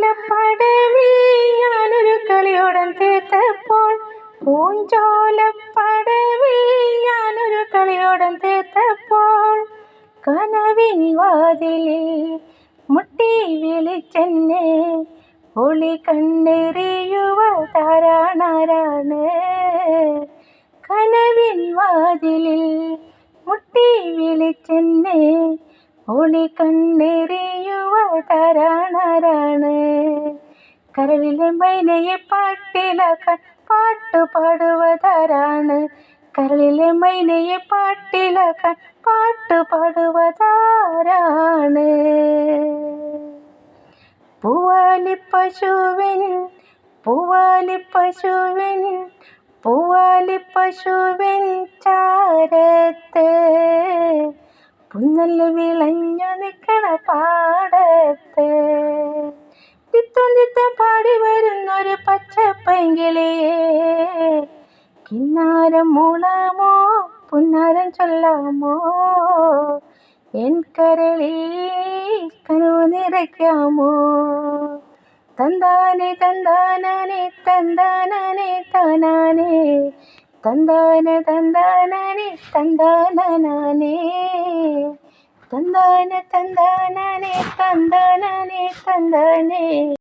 പൂഞ്ചോലപ്പടവിൽ ഞാനൊരു കളിയോടം തീർത്തപ്പോൾ. പൂഞ്ചോലപ്പടവിൽ ഞാനൊരു കളിയോടം തീർത്തപ്പോൾ. കനവിൻ വാതിലിൽ മുട്ടി വിളിച്ചെന്നെ ഒളി കണ്ണെറിയുവതാരാണാരാണ് കനവിൻ വാതിലിൽ മുട്ടി വിളിച്ചെന്നെ ഒളി കണ്ണെറിയുവതാരാണാരാണ് കരളിലെ മൈനയെ പാട്ടിലാക്കാൻ പാട്ടു പാടുവതാരാണ് കരളിലെ മൈനയെ പാട്ടിലാക്കാൻ പാട്ടു പാടുവതാരാണ് പൂവാലി പശുവിൻ പൂവാലി പശുവിൻ പൂവാലി പശുവിൻ ചാരത്ത് പുന്നൽ വിളഞ്ഞു നിൽക്കണ പാടത്ത് കിന്നാരം മൂളാമോ? പുന്നാരം ചൊല്ലാമോ? എൻ കരളിൽ കനോ നിറയ്ക്കാമോ? തന്താനെ തന്താനെ തന്താനെ താനാനേ. തന്താന തന്താനെ തന്താനെ തന്താന തന്താനെ തന്താനെ തന്താനേ